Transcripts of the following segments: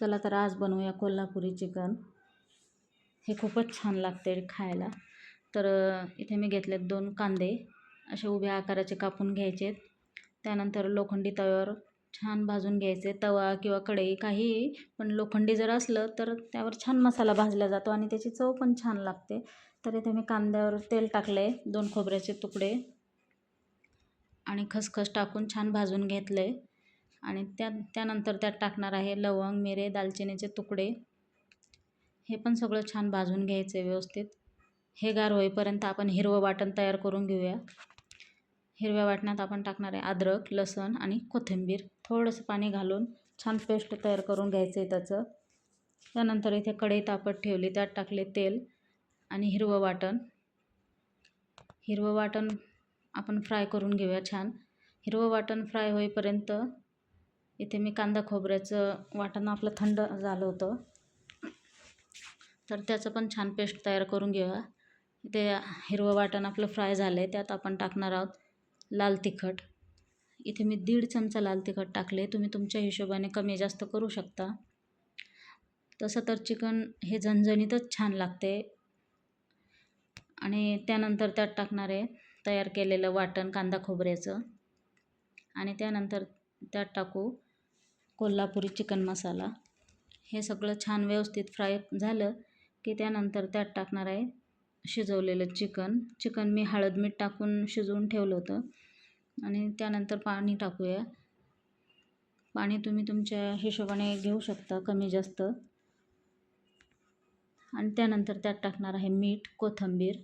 चला तर आज बनवूया कोल्हापुरी चिकन. हे खूपच छान लागते खायला. तर इथे मी घेतलेत दोन कांदे. असे उभ्या आकाराचे कापून घ्यायचे त्यानंतर लोखंडी तव्यावर छान भाजून घ्यायचे. तवा किंवा कढई काही पण लोखंडी जर असलं तर त्यावर छान मसाला भाजला जातो आणि त्याची चव पण छान लागते. तर इथे मी कांद्यावर तेल टाकले दोन खोबऱ्याचे तुकडे. आणि खसखस टाकून छान भाजून घेतले आणि त्या त्यानंतर त्यात टाकणार आहे लवंग मिरे दालचिनीचे तुकडे. हे पण सगळं छान भाजून घ्यायचं आहे व्यवस्थित. हे गार होईपर्यंत आपण हिरवं वाटण तयार करून घेऊया. हिरव्या वाटण्यात आपण टाकणार आहे अद्रक लसण आणि कोथिंबीर. थोडंसं पाणी घालून छान पेस्ट तयार करून घ्यायचं आहे त्याचं. त्यानंतर इथे कढई तापत ठेवली त्यात टाकले तेल आणि हिरवं वाटण. हिरवं वाटण आपण फ्राय करून घेऊया छान. हिरवं वाटण फ्राय होईपर्यंत इथे मी कांदा खोबऱ्याचं वाटण आपलं थंड झालं होतं. तर त्याचं पण छान पेस्ट तयार करून घेऊया. इथे हिरवं वाटण आपलं फ्राय झालं आहे त्यात आपण टाकणार आहोत लाल तिखट. इथे मी दीड चमचा लाल तिखट टाकले तुम्ही तुमच्या हिशोबाने कमी जास्त करू शकता. तसं तर चिकन हे झणझणीतच छान लागते. आणि त्यानंतर त्यात टाकणार आहे तयार केलेलं वाटण कांदा खोबऱ्याचं. आणि त्यानंतर त्यात टाकू कोल्हापुरी चिकन मसाला. हे सगळं छान व्यवस्थित फ्राय झालं की त्यानंतर त्यात टाकणार आहे शिजवलेलं चिकन. चिकन मी हळद मीठ टाकून शिजवून ठेवलं होतं. आणि त्यानंतर पाणी टाकूया. पाणी तुम्ही तुमच्या हिशोबाने घेऊ शकता कमी जास्त. आणि त्यानंतर त्यात टाकणार आहे मीठ कोथिंबीर.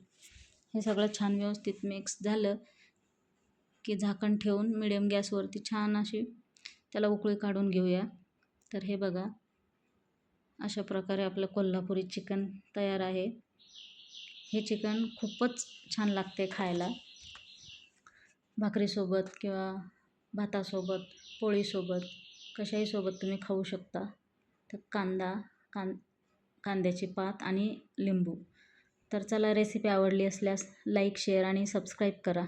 हे सगळं छान व्यवस्थित मिक्स झालं की झाकण ठेवून मिडियम गॅसवरती छान अशी त्याला उकळी काढून घेऊया. तर हे बघा अशा प्रकारे आपलं कोल्हापुरी चिकन तयार आहे. हे चिकन खूपच छान लागते खायला. भाकरीसोबत किंवा भातासोबत पोळीसोबत कशाही सोबत तुम्ही खाऊ शकता. तर कांदा कां कांद्याची पात आणि लिंबू. तर चला रेसिपी आवडली असल्यास लाईक शेअर आणि सबस्क्राईब करा.